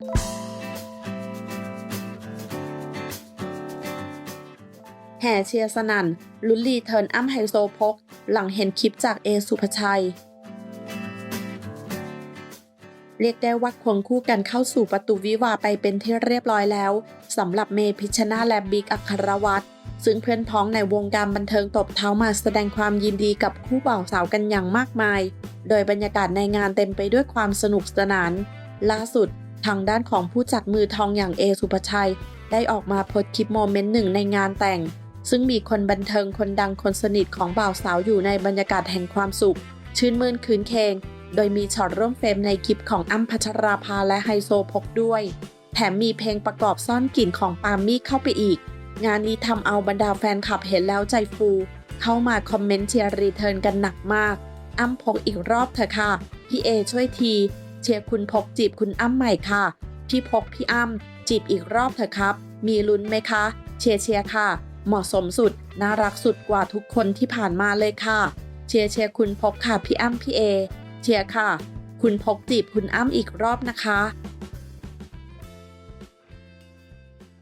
แห่เชียร์สนั่นลุ้นรีเทิร์นอ้ำไฮโซโพก หลังเห็นคลิปจากเอสุภชัย เรียกได้ว่าควงคู่กันเข้าสู่ประตูวิวาไปเป็นที่เรียบร้อยแล้วสำหรับเมพิชชนาและบิ๊กอัครวัตรซึ่งเพื่อนพ้องในวงการบันเทิงตบเท้ามาแสดงความยินดีกับคู่บ่าวสาวกันอย่างมากมาย โดยบรรยากาศในงานเต็มไปด้วยความสนุกสนาน ล่าสุด ทางด้านของผู้จัดมือทองอย่างเอสุภชัย ได้ออกมาโพสต์คลิปโมเมนต์หนึ่งในงานแต่ง ซึ่งมีคนบันเทิงคนดังคนสนิทของบ่าวสาวอยู่ในบรรยากาศแห่งความสุข ชื่นมื่นคืนเคง โดยมีช็อตร่วมเฟรมในคลิปของอ้ำพัชราภาและไฮโซพกด้วย แถมมีเพลงประกอบซ่อนกลิ่นของปามี่เข้าไปอีก งานนี้ทำเอาบรรดาแฟนคลับเห็นแล้วใจฟู เข้ามาคอมเมนต์เชียร์รีเทิร์นกันหนักมากอ้ำพกอีกรอบเถอะค่ะพี่เอช่วยที เชียร์คุณพกจีบคุณอ้ำใหม่ค่ะ พี่พกพี่อ้ำจีบอีกรอบเถอะครับ มีลุ้นไหมคะ เชียร์เชียร์ค่ะ เหมาะสมสุด น่ารักสุดกว่าทุกคนที่ผ่านมาเลยค่ะ เชียร์เชียร์คุณพกค่ะพี่อ้ำพี่เอ เชียร์ค่ะ คุณพกจีบคุณอ้ำอีกรอบนะคะ